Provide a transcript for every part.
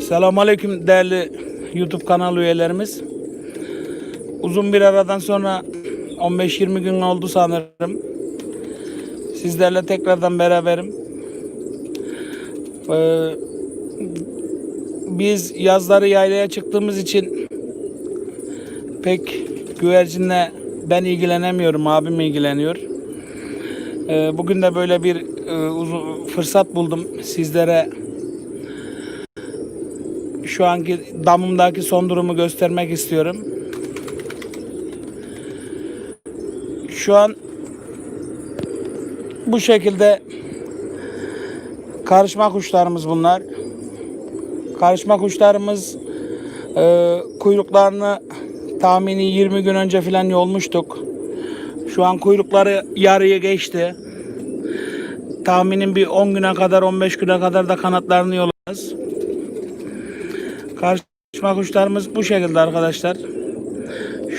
Selamünaleyküm değerli YouTube kanal üyelerimiz. Uzun bir aradan sonra 15-20 gün oldu sanırım. Sizlerle tekrardan beraberim. Ee, biz yazları yaylaya çıktığımız için pek güvercinle ben ilgilenemiyorum, abim ilgileniyor. Ee, bugün de böyle bir uzun fırsat buldum sizlere şu anki damımdaki son durumu göstermek istiyorum. Şu an bu şekilde karışma kuşlarımız bunlar. Karışma kuşlarımız e, kuyruklarını tahmini 20 gün önce falan yolmuştuk. Şu an kuyrukları yarıya geçti. Tahminim bir 10 güne kadar 15 güne kadar da kanatlarını yolarız. Karışma kuşlarımız bu şekilde arkadaşlar.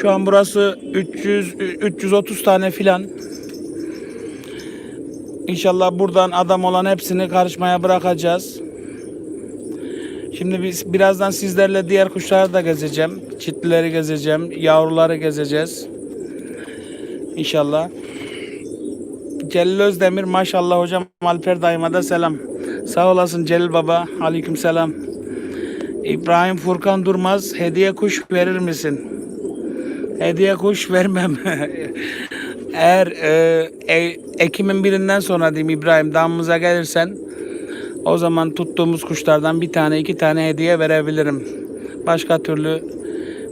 Şu an burası 300 330 tane filan. İnşallah buradan adam olan hepsini karışmaya bırakacağız. Şimdi biz birazdan sizlerle diğer kuşları da gezeceğim. Çitlileri gezeceğim, yavruları gezeceğiz. İnşallah. Celil Özdemir maşallah hocam Alper dayıma da selam. Sağ olasın Celil baba. Aleyküm selam. İbrahim Furkan Durmaz hediye kuş verir misin? Hediye kuş vermem. Eğer e, e, Ekim'in birinden sonra diyeyim İbrahim damımıza gelirsen o zaman tuttuğumuz kuşlardan bir tane iki tane hediye verebilirim. Başka türlü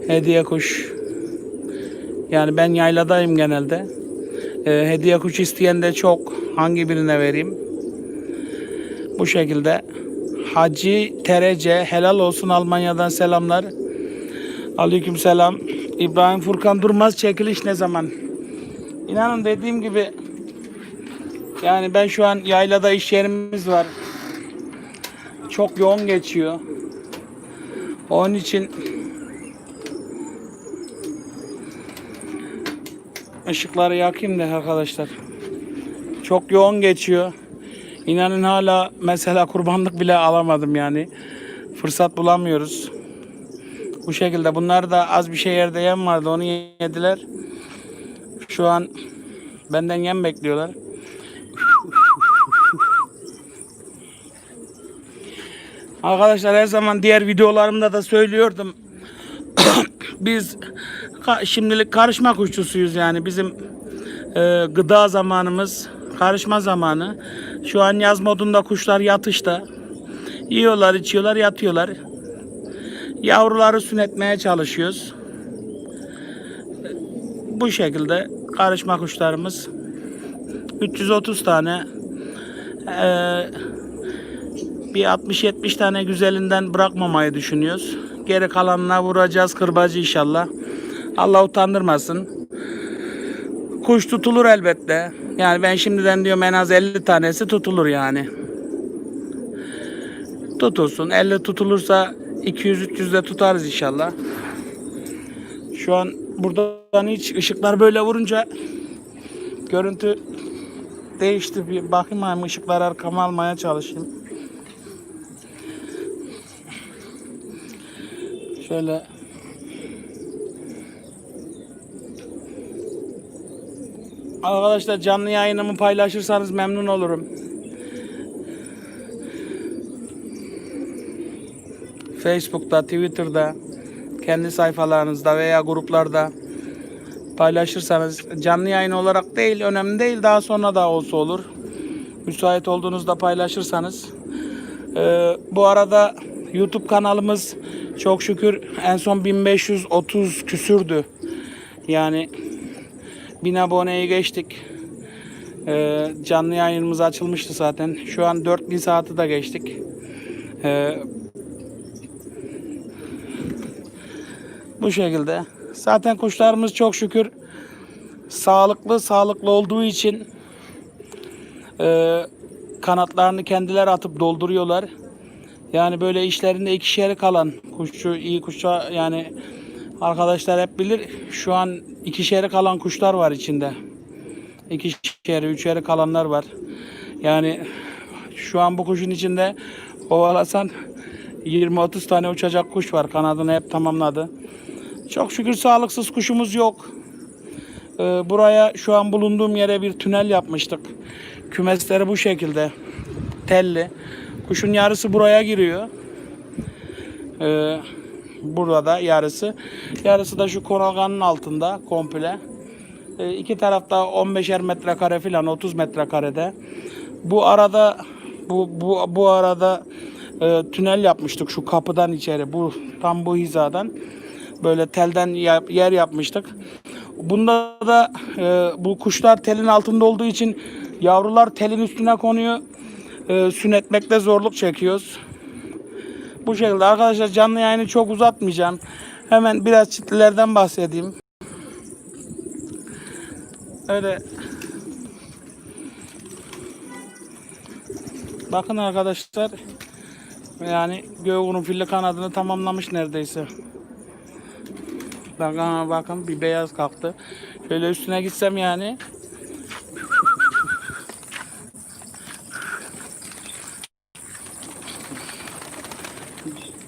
hediye kuş yani ben yayladayım genelde. E, hediye kuş isteyen de çok. Hangi birine vereyim? Bu şekilde. Hacı Terece helal olsun Almanya'dan selamlar. Aleyküm selam. İbrahim Furkan Durmaz çekiliş ne zaman? İnanın dediğim gibi yani ben şu an yaylada iş yerimiz var. Çok yoğun geçiyor. Onun için ışıkları yakayım da arkadaşlar. Çok yoğun geçiyor. İnanın hala mesela kurbanlık bile alamadım yani. Fırsat bulamıyoruz. Bu şekilde. Bunlar da az bir şey yerde yem vardı. Onu yediler. Şu an benden yem bekliyorlar. Arkadaşlar her zaman diğer videolarımda da söylüyordum. Biz şimdilik karışma kuşçusuyuz yani. Bizim e, gıda zamanımız karışma zamanı. Şu an yaz modunda kuşlar yatışta. Yiyorlar, içiyorlar, yatıyorlar. Yavruları sünnetmeye çalışıyoruz. Bu şekilde karışma kuşlarımız 330 tane eee, bir 60-70 tane güzelinden bırakmamayı düşünüyoruz. Geri kalanına vuracağız kırbacı inşallah. Allah utandırmasın. Kuş tutulur elbette. Yani ben şimdiden diyorum en az 50 tanesi tutulur yani. Tutulsun. 50 tutulursa 200-300 de tutarız inşallah. Şu an buradan hiç ışıklar böyle vurunca görüntü değişti. Bir bakayım hem ışıkları arkama almaya çalışayım. Şöyle Arkadaşlar canlı yayınımı paylaşırsanız memnun olurum. Facebook'ta, Twitter'da, kendi sayfalarınızda veya gruplarda paylaşırsanız canlı yayın olarak değil, önemli değil. Daha sonra da olsa olur. Müsait olduğunuzda paylaşırsanız. Ee, bu arada YouTube kanalımız çok şükür en son 1530 küsürdü. Yani 1000 aboneyi geçtik. Ee, canlı yayınımız açılmıştı zaten. Şu an 4000 saati de geçtik. Ee, bu şekilde. Zaten kuşlarımız çok şükür sağlıklı sağlıklı olduğu için e, kanatlarını kendileri atıp dolduruyorlar. Yani böyle işlerinde ikişeri kalan kuşçu iyi kuşça yani arkadaşlar hep bilir şu an ikişeri kalan kuşlar var içinde. İkişeri, üçeri kalanlar var. Yani Şu an bu kuşun içinde kovalasan 20-30 tane uçacak kuş var. Kanadını hep tamamladı. Çok şükür sağlıksız kuşumuz yok. Ee, buraya şu an bulunduğum yere bir tünel yapmıştık. Kümesleri bu şekilde. Telli. Kuşun yarısı buraya giriyor. Ee, burada yarısı. Yarısı da şu konaganın altında komple. Ee, iki tarafta 15'er metrekare falan 30 metrekarede. Bu arada bu bu bu arada e, tünel yapmıştık şu kapıdan içeri bu tam bu hizadan böyle telden ya- yer yapmıştık. Bunda da e, bu kuşlar telin altında olduğu için yavrular telin üstüne konuyor. E, sünetmekte zorluk çekiyoruz. Bu şekilde arkadaşlar canlı yayını çok uzatmayacağım. Hemen biraz çitlilerden bahsedeyim. Öyle Bakın arkadaşlar yani göğünün filli kanadını tamamlamış neredeyse. Bakın, bakın bir beyaz kalktı. Şöyle üstüne gitsem yani.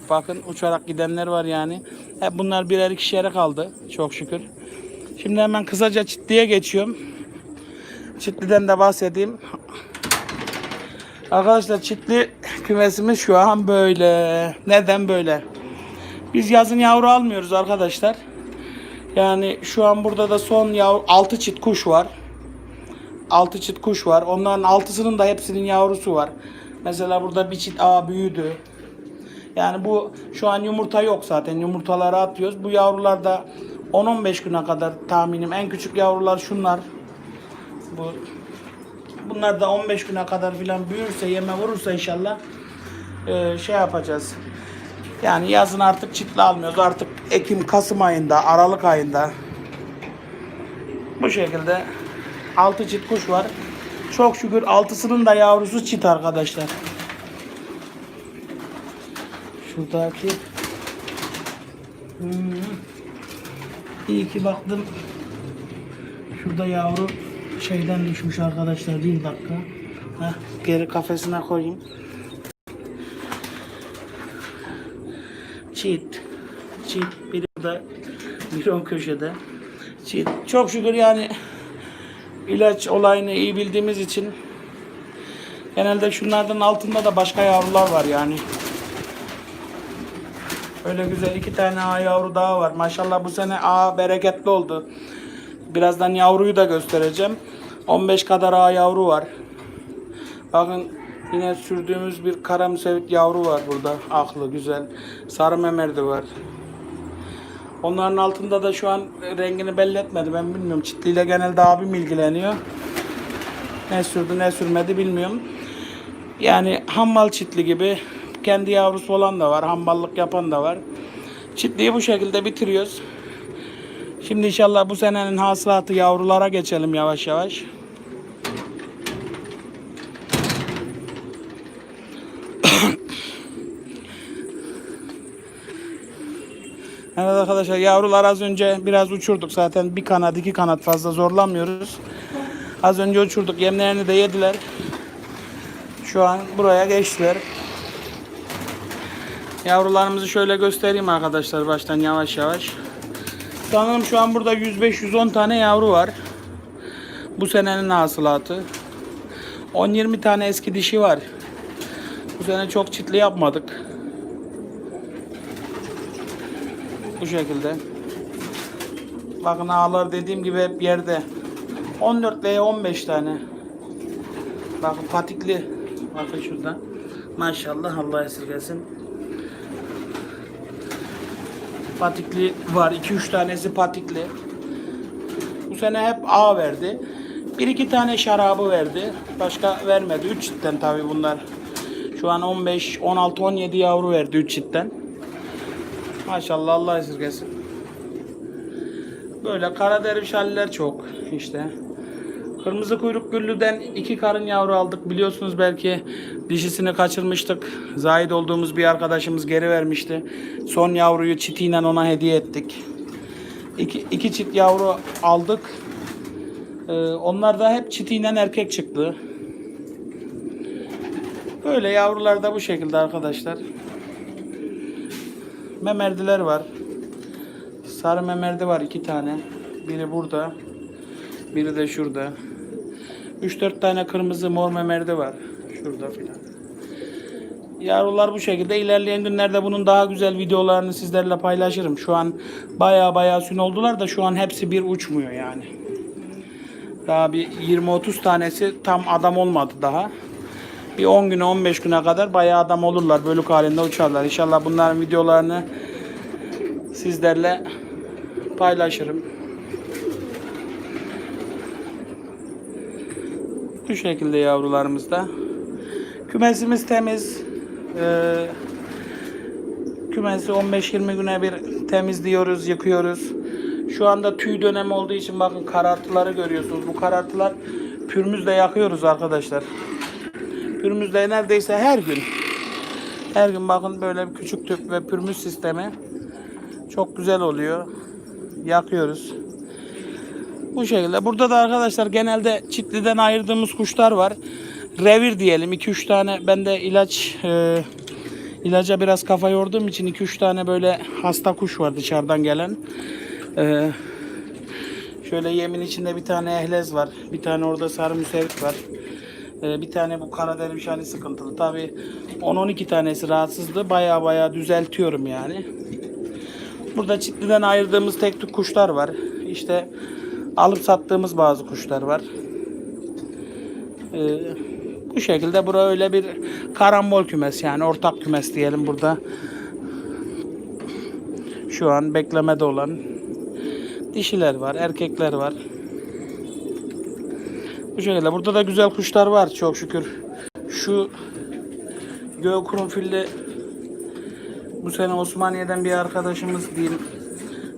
Bakın uçarak gidenler var yani. Hep bunlar birer ikişere kaldı. Çok şükür. Şimdi hemen kısaca çitliye geçiyorum. Çitli'den de bahsedeyim. Arkadaşlar çitli kümesimiz şu an böyle. Neden böyle? Biz yazın yavru almıyoruz arkadaşlar. Yani şu an burada da son yavru 6 çit kuş var. 6 çit kuş var. Onların altısının da hepsinin yavrusu var. Mesela burada bir çit A büyüdü. Yani bu şu an yumurta yok zaten. Yumurtaları atıyoruz. Bu yavrular da 10-15 güne kadar tahminim. En küçük yavrular şunlar. Bu Bunlar da 15 güne kadar filan büyürse, yeme vurursa inşallah eee, şey yapacağız. Yani yazın artık çitli almıyoruz. Artık Ekim, Kasım ayında, Aralık ayında bu şekilde 6 çit kuş var. Çok şükür altısının da yavrusu çit arkadaşlar. Şuradaki Hmm. İyi ki baktım. Şurada yavru şeyden düşmüş arkadaşlar. Bir dakika. Heh, geri kafesine koyayım. Çiğit. Çiğit. Biri burada. Biri o köşede. Çiğit. Çok şükür yani ilaç olayını iyi bildiğimiz için genelde şunlardan altında da başka yavrular var yani. Öyle güzel iki tane A yavru daha var. Maşallah bu sene A bereketli oldu. Birazdan yavruyu da göstereceğim. 15 kadar A yavru var. Bakın yine sürdüğümüz bir kara müsevit yavru var burada. Aklı güzel. Sarı memerdi var. Onların altında da şu an rengini belli etmedi. Ben bilmiyorum. Çitliyle genelde abim ilgileniyor. Ne sürdü ne sürmedi bilmiyorum. Yani hammal çitli gibi kendi yavrusu olan da var. Hamballık yapan da var. Çitliyi bu şekilde bitiriyoruz. Şimdi inşallah bu senenin hasılatı yavrulara geçelim yavaş yavaş. Evet arkadaşlar yavrular az önce biraz uçurduk zaten bir kanat iki kanat fazla zorlamıyoruz. Az önce uçurduk yemlerini de yediler. Şu an buraya geçtiler. Yavrularımızı şöyle göstereyim arkadaşlar baştan yavaş yavaş. Sanırım şu an burada 105-110 tane yavru var. Bu senenin hasılatı. 10-20 tane eski dişi var. Bu sene çok çitli yapmadık. Bu şekilde. Bakın ağlar dediğim gibi hep yerde. 14 veya 15 tane. Bakın patikli. Bakın şurada. Maşallah Allah esirgesin. Patikli var. 2-3 tanesi patikli. Bu sene hep A verdi. Bir iki tane şarabı verdi. Başka vermedi. 3 çitten tabi bunlar. Şu an 15, 16, 17 yavru verdi 3 çitten. Maşallah Allah esirgesin. Böyle kara dervişhaller çok işte. Kırmızı kuyruk güllüden iki karın yavru aldık. Biliyorsunuz belki dişisini kaçırmıştık. Zahid olduğumuz bir arkadaşımız geri vermişti. Son yavruyu çitiyle ona hediye ettik. İki, iki çift yavru aldık. Ee, onlar da hep çitiyle erkek çıktı. Böyle yavrular da bu şekilde arkadaşlar. Memerdiler var. Sarı memerdi var iki tane. Biri burada. Biri de şurada. 3-4 tane kırmızı mor memerdi var. Şurada filan. Yavrular bu şekilde. İlerleyen günlerde bunun daha güzel videolarını sizlerle paylaşırım. Şu an baya baya sün oldular da şu an hepsi bir uçmuyor yani. Daha bir 20-30 tanesi tam adam olmadı daha. Bir 10 güne 15 güne kadar bayağı adam olurlar. Bölük halinde uçarlar. İnşallah bunların videolarını sizlerle paylaşırım. Bu şekilde yavrularımız da. Kümesimiz temiz. Ee, kümesi 15-20 güne bir temizliyoruz, yıkıyoruz. Şu anda tüy dönemi olduğu için bakın karartıları görüyorsunuz. Bu karartılar pürmüzle yakıyoruz arkadaşlar. Pürmüzle neredeyse her gün. Her gün bakın böyle bir küçük tüp ve pürmüz sistemi çok güzel oluyor. Yakıyoruz. Bu şekilde. Burada da arkadaşlar genelde çitliden ayırdığımız kuşlar var. Revir diyelim. 2-3 tane ben de ilaç e, ilaca biraz kafa yorduğum için 2-3 tane böyle hasta kuş var dışarıdan gelen. E, şöyle yemin içinde bir tane ehlez var. Bir tane orada sarı müsevit var. E, bir tane bu kara dervişhali sıkıntılı. Tabi 10-12 tanesi rahatsızdı. Baya baya düzeltiyorum yani. Burada çitliden ayırdığımız tek tük kuşlar var. İşte alıp sattığımız bazı kuşlar var. Ee, bu şekilde bura öyle bir karambol kümes yani ortak kümes diyelim burada. Şu an beklemede olan dişiler var, erkekler var. Bu şekilde burada da güzel kuşlar var çok şükür. Şu göğkurunfilli bu sene Osmaniye'den bir arkadaşımız diyeyim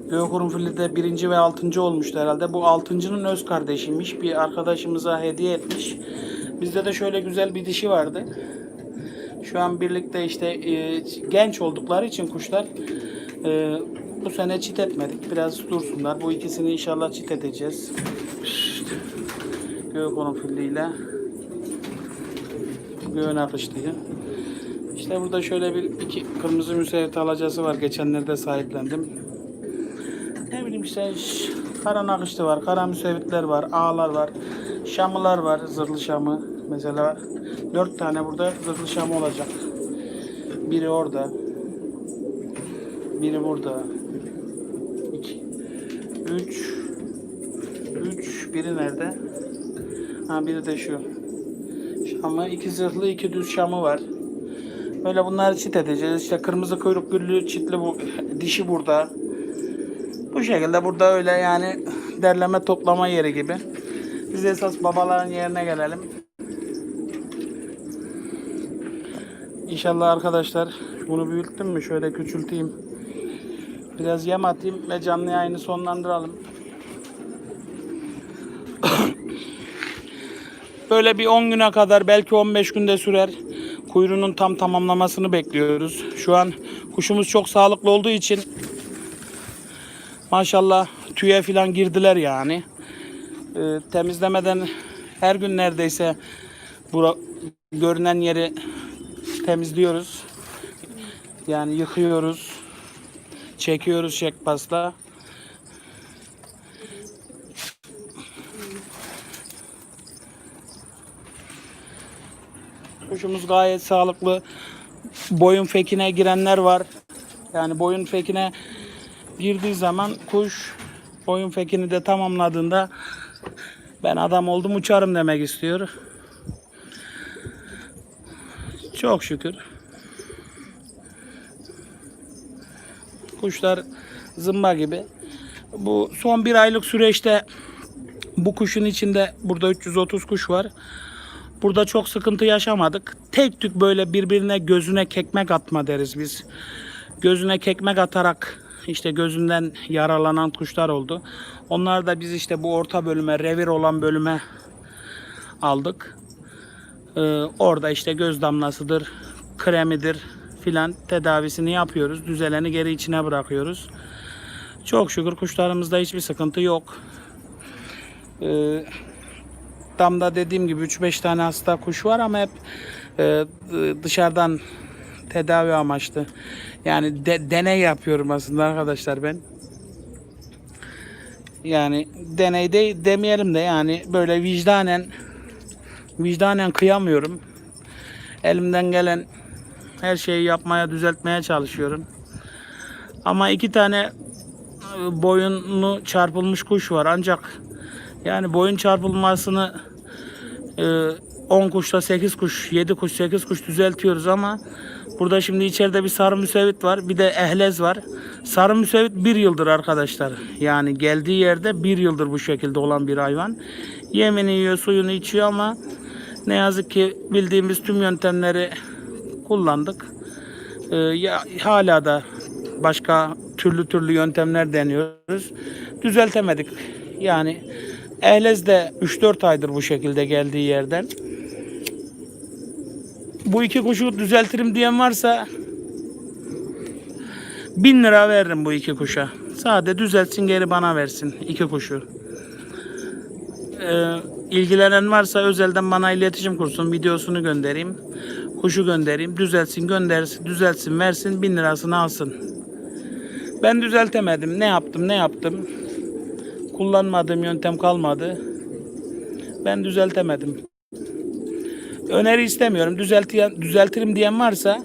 Göğkurunfilli'de birinci ve altıncı olmuştu herhalde. Bu altıncının öz kardeşiymiş. Bir arkadaşımıza hediye etmiş. Bizde de şöyle güzel bir dişi vardı. Şu an birlikte işte e, genç oldukları için kuşlar e, bu sene çit etmedik. Biraz dursunlar. Bu ikisini inşallah çit edeceğiz. Göğkurunfilli ile Göğün akışlıyı. İşte burada şöyle bir iki kırmızı müsevvet alacası var. Geçenlerde sahiplendim. Ne bileyim işte ş- kara nakışlı var, kara müsevitler var, ağlar var, şamılar var, zırhlı şamı. Mesela dört tane burada zırhlı şamı olacak. Biri orada. Biri burada. İki. Üç. Üç. Biri nerede? Ha biri de şu. Şamı. iki zırhlı, iki düz şamı var. Böyle bunları çit edeceğiz. İşte kırmızı kuyruk güllü çitli bu dişi burada. Bu şekilde burada öyle yani derleme toplama yeri gibi. Biz esas babaların yerine gelelim. İnşallah arkadaşlar bunu büyüttüm mü şöyle küçülteyim. Biraz yem atayım ve canlı yayını sonlandıralım. Böyle bir 10 güne kadar belki 15 günde sürer. Kuyruğunun tam tamamlamasını bekliyoruz. Şu an kuşumuz çok sağlıklı olduğu için maşallah tüye falan girdiler yani. Ee, temizlemeden her gün neredeyse bura, görünen yeri temizliyoruz. Yani yıkıyoruz. Çekiyoruz şekpasla. Kuşumuz gayet sağlıklı. Boyun fekine girenler var. Yani boyun fekine girdiği zaman kuş boyun fekini de tamamladığında ben adam oldum uçarım demek istiyor. Çok şükür. Kuşlar zımba gibi. Bu son bir aylık süreçte bu kuşun içinde burada 330 kuş var. Burada çok sıkıntı yaşamadık. Tek tük böyle birbirine gözüne kekmek atma deriz biz. Gözüne kekmek atarak işte gözünden yaralanan kuşlar oldu. Onlar da biz işte bu orta bölüme, revir olan bölüme aldık. Ee, orada işte göz damlasıdır, kremidir filan tedavisini yapıyoruz. Düzeleni geri içine bırakıyoruz. Çok şükür kuşlarımızda hiçbir sıkıntı yok. Ee, damda dediğim gibi 3-5 tane hasta kuş var ama hep e, dışarıdan tedavi amaçlı. Yani de- deney yapıyorum aslında arkadaşlar ben. Yani deney de demeyelim de yani böyle vicdanen vicdanen kıyamıyorum. Elimden gelen her şeyi yapmaya, düzeltmeye çalışıyorum. Ama iki tane e, boyunlu çarpılmış kuş var. Ancak yani boyun çarpılmasını e, 10 kuşta 8 kuş, 7 kuş, 8 kuş düzeltiyoruz ama burada şimdi içeride bir sarı müsevit var. Bir de ehlez var. Sarı müsevit bir yıldır arkadaşlar. Yani geldiği yerde bir yıldır bu şekilde olan bir hayvan. Yemini yiyor, suyunu içiyor ama ne yazık ki bildiğimiz tüm yöntemleri kullandık. Ee, ya, hala da başka türlü türlü yöntemler deniyoruz. Düzeltemedik. Yani Ehlez de 3-4 aydır bu şekilde geldiği yerden. Bu iki kuşu düzeltirim diyen varsa 1000 lira veririm bu iki kuşa. Sade düzeltsin geri bana versin iki kuşu. Ee, ilgilenen varsa özelden bana iletişim kursun. Videosunu göndereyim. Kuşu göndereyim. Düzeltsin göndersin. Düzeltsin versin. 1000 lirasını alsın. Ben düzeltemedim. Ne yaptım ne yaptım. Kullanmadığım yöntem kalmadı. Ben düzeltemedim. Öneri istemiyorum. Düzeltiyen, düzeltirim diyen varsa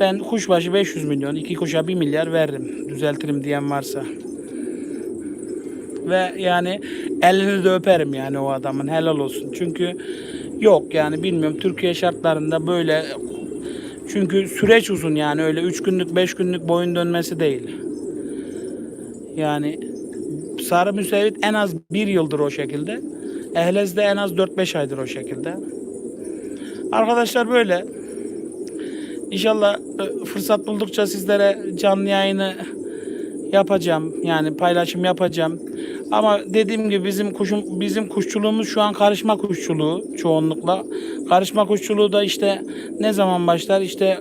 ben kuşbaşı 500 milyon, iki kuşa 1 milyar veririm. Düzeltirim diyen varsa. Ve yani elini de öperim yani o adamın helal olsun. Çünkü yok yani bilmiyorum Türkiye şartlarında böyle çünkü süreç uzun yani öyle 3 günlük 5 günlük boyun dönmesi değil. Yani sarı müsevit en az 1 yıldır o şekilde. Ehlez de en az 4-5 aydır o şekilde. Arkadaşlar böyle. İnşallah e, fırsat buldukça sizlere canlı yayını yapacağım. Yani paylaşım yapacağım. Ama dediğim gibi bizim kuşum bizim kuşçuluğumuz şu an karışma kuşçuluğu çoğunlukla. Karışma kuşçuluğu da işte ne zaman başlar? İşte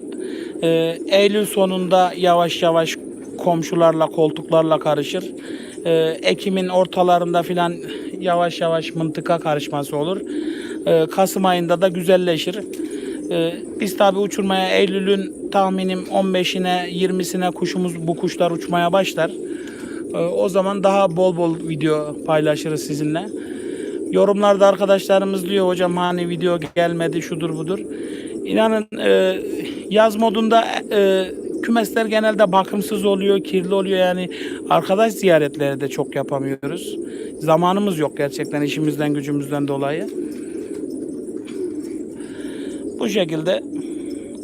e, Eylül sonunda yavaş yavaş komşularla koltuklarla karışır. E, Ekim'in ortalarında filan yavaş yavaş mıntıka karışması olur. E, Kasım ayında da güzelleşir. Ee, biz tabi uçurmaya Eylül'ün tahminim 15'ine 20'sine kuşumuz bu kuşlar uçmaya başlar. Ee, o zaman daha bol bol video paylaşırız sizinle. Yorumlarda arkadaşlarımız diyor hocam hani video gelmedi şudur budur. İnanın e, yaz modunda e, kümesler genelde bakımsız oluyor, kirli oluyor yani arkadaş ziyaretleri de çok yapamıyoruz. Zamanımız yok gerçekten işimizden gücümüzden dolayı. Bu şekilde.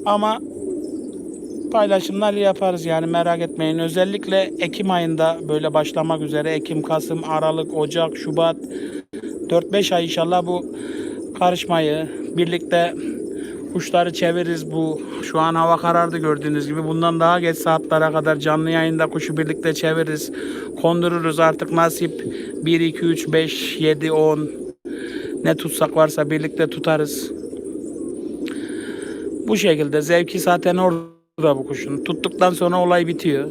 Ama paylaşımlar yaparız yani merak etmeyin. Özellikle Ekim ayında böyle başlamak üzere Ekim, Kasım, Aralık, Ocak, Şubat 4-5 ay inşallah bu karışmayı birlikte kuşları çeviririz. Bu şu an hava karardı gördüğünüz gibi. Bundan daha geç saatlere kadar canlı yayında kuşu birlikte çeviririz. Kondururuz artık nasip 1 2 3 5 7 10 ne tutsak varsa birlikte tutarız bu şekilde zevki zaten orada bu kuşun. Tuttuktan sonra olay bitiyor.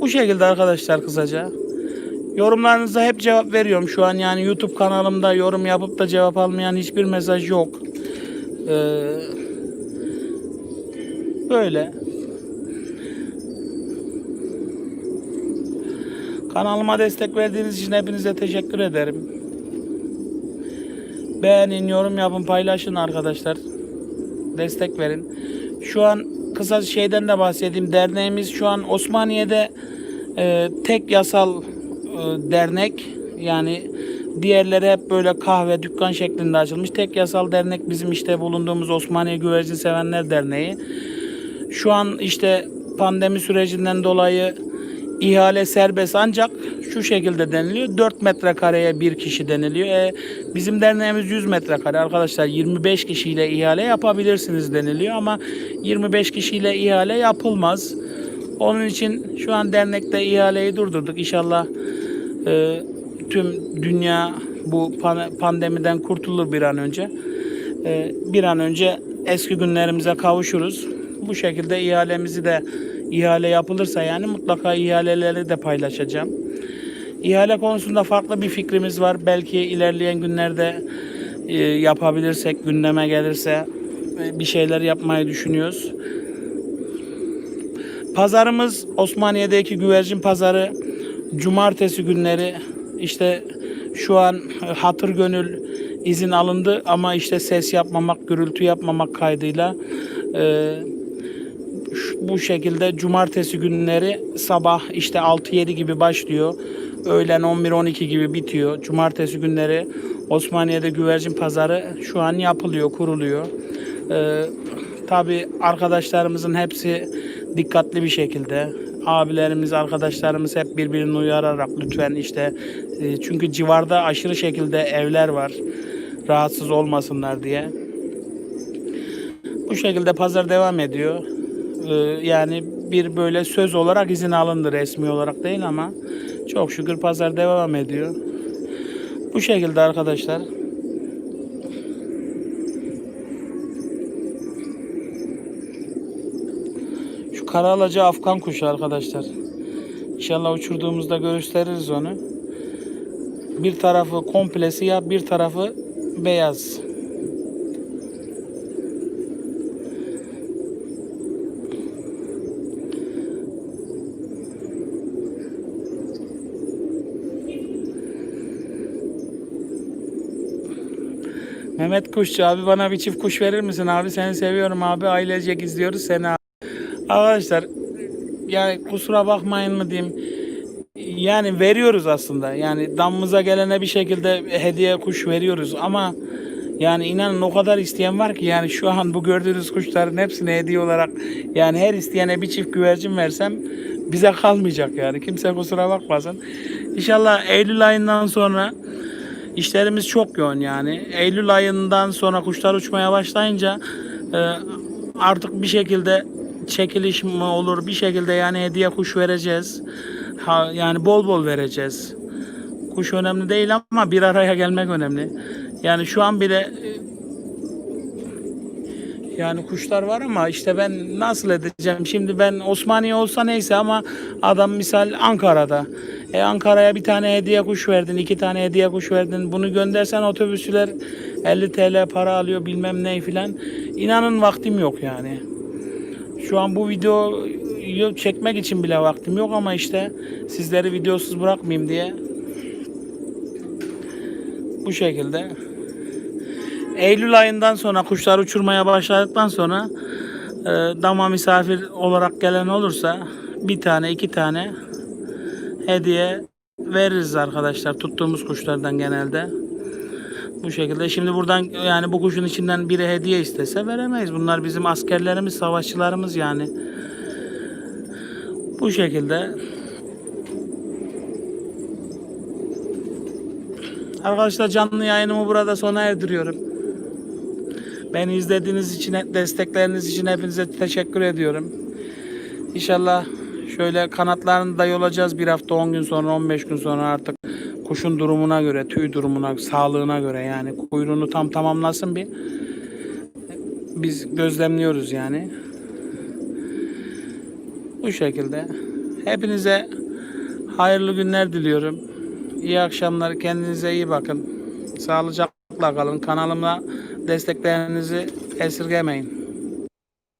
Bu şekilde arkadaşlar kısaca. Yorumlarınıza hep cevap veriyorum. Şu an yani YouTube kanalımda yorum yapıp da cevap almayan hiçbir mesaj yok. Ee, böyle. Kanalıma destek verdiğiniz için hepinize teşekkür ederim. Beğenin, yorum yapın, paylaşın arkadaşlar. Destek verin. Şu an kısa şeyden de bahsedeyim. Derneğimiz şu an Osmaniye'de e, tek yasal e, dernek. Yani diğerleri hep böyle kahve, dükkan şeklinde açılmış. Tek yasal dernek bizim işte bulunduğumuz Osmaniye Güvercin Sevenler Derneği. Şu an işte pandemi sürecinden dolayı ihale serbest ancak şu şekilde deniliyor. 4 metrekareye bir kişi deniliyor. E, bizim derneğimiz 100 metrekare arkadaşlar 25 kişiyle ihale yapabilirsiniz deniliyor ama 25 kişiyle ihale yapılmaz. Onun için şu an dernekte ihaleyi durdurduk. İnşallah e, tüm dünya bu pan- pandemiden kurtulur bir an önce. E, bir an önce eski günlerimize kavuşuruz. Bu şekilde ihalemizi de ihale yapılırsa yani mutlaka ihaleleri de paylaşacağım. İhale konusunda farklı bir fikrimiz var. Belki ilerleyen günlerde e, yapabilirsek, gündeme gelirse e, bir şeyler yapmayı düşünüyoruz. Pazarımız Osmaniye'deki güvercin pazarı cumartesi günleri işte şu an hatır gönül izin alındı ama işte ses yapmamak, gürültü yapmamak kaydıyla e, şu- bu şekilde cumartesi günleri sabah işte 6-7 gibi başlıyor. Öğlen 11-12 gibi bitiyor. Cumartesi günleri Osmaniye'de güvercin pazarı şu an yapılıyor, kuruluyor. Ee, Tabi arkadaşlarımızın hepsi dikkatli bir şekilde abilerimiz, arkadaşlarımız hep birbirini uyararak lütfen işte e, çünkü civarda aşırı şekilde evler var rahatsız olmasınlar diye. Bu şekilde pazar devam ediyor. Ee, yani bir böyle söz olarak izin alındı resmi olarak değil ama çok şükür pazar devam ediyor. Bu şekilde arkadaşlar. Şu karalaca Afgan kuşu arkadaşlar. İnşallah uçurduğumuzda gösteririz onu. Bir tarafı komple siyah, bir tarafı beyaz. Mehmet Kuşçu abi bana bir çift kuş verir misin abi? Seni seviyorum abi. Ailecek izliyoruz seni abi. Arkadaşlar yani kusura bakmayın mı diyeyim. Yani veriyoruz aslında. Yani damımıza gelene bir şekilde hediye kuş veriyoruz ama yani inanın o kadar isteyen var ki yani şu an bu gördüğünüz kuşların hepsine hediye olarak yani her isteyene bir çift güvercin versem bize kalmayacak yani. Kimse kusura bakmasın. İnşallah Eylül ayından sonra İşlerimiz çok yoğun yani. Eylül ayından sonra kuşlar uçmaya başlayınca e, artık bir şekilde çekiliş mi olur bir şekilde yani hediye kuş vereceğiz. Ha, yani bol bol vereceğiz. Kuş önemli değil ama bir araya gelmek önemli. Yani şu an bile e, yani kuşlar var ama işte ben nasıl edeceğim? Şimdi ben Osmaniye olsa neyse ama adam misal Ankara'da. E Ankara'ya bir tane hediye kuş verdin, iki tane hediye kuş verdin. Bunu göndersen otobüsçüler 50 TL para alıyor bilmem ne filan. İnanın vaktim yok yani. Şu an bu videoyu çekmek için bile vaktim yok ama işte sizleri videosuz bırakmayayım diye bu şekilde. Eylül ayından sonra kuşlar uçurmaya başladıktan sonra e, dama misafir olarak gelen olursa bir tane iki tane hediye veririz arkadaşlar tuttuğumuz kuşlardan genelde. Bu şekilde. Şimdi buradan yani bu kuşun içinden biri hediye istese veremeyiz. Bunlar bizim askerlerimiz, savaşçılarımız yani. Bu şekilde. Arkadaşlar canlı yayınımı burada sona erdiriyorum. Beni izlediğiniz için, destekleriniz için hepinize teşekkür ediyorum. İnşallah şöyle kanatlarını da yolacağız bir hafta 10 gün sonra 15 gün sonra artık kuşun durumuna göre, tüy durumuna, sağlığına göre yani kuyruğunu tam tamamlasın bir. Biz gözlemliyoruz yani. Bu şekilde. Hepinize hayırlı günler diliyorum. İyi akşamlar. Kendinize iyi bakın. Sağlıcakla kalın. Kanalıma desteklerinizi esirgemeyin.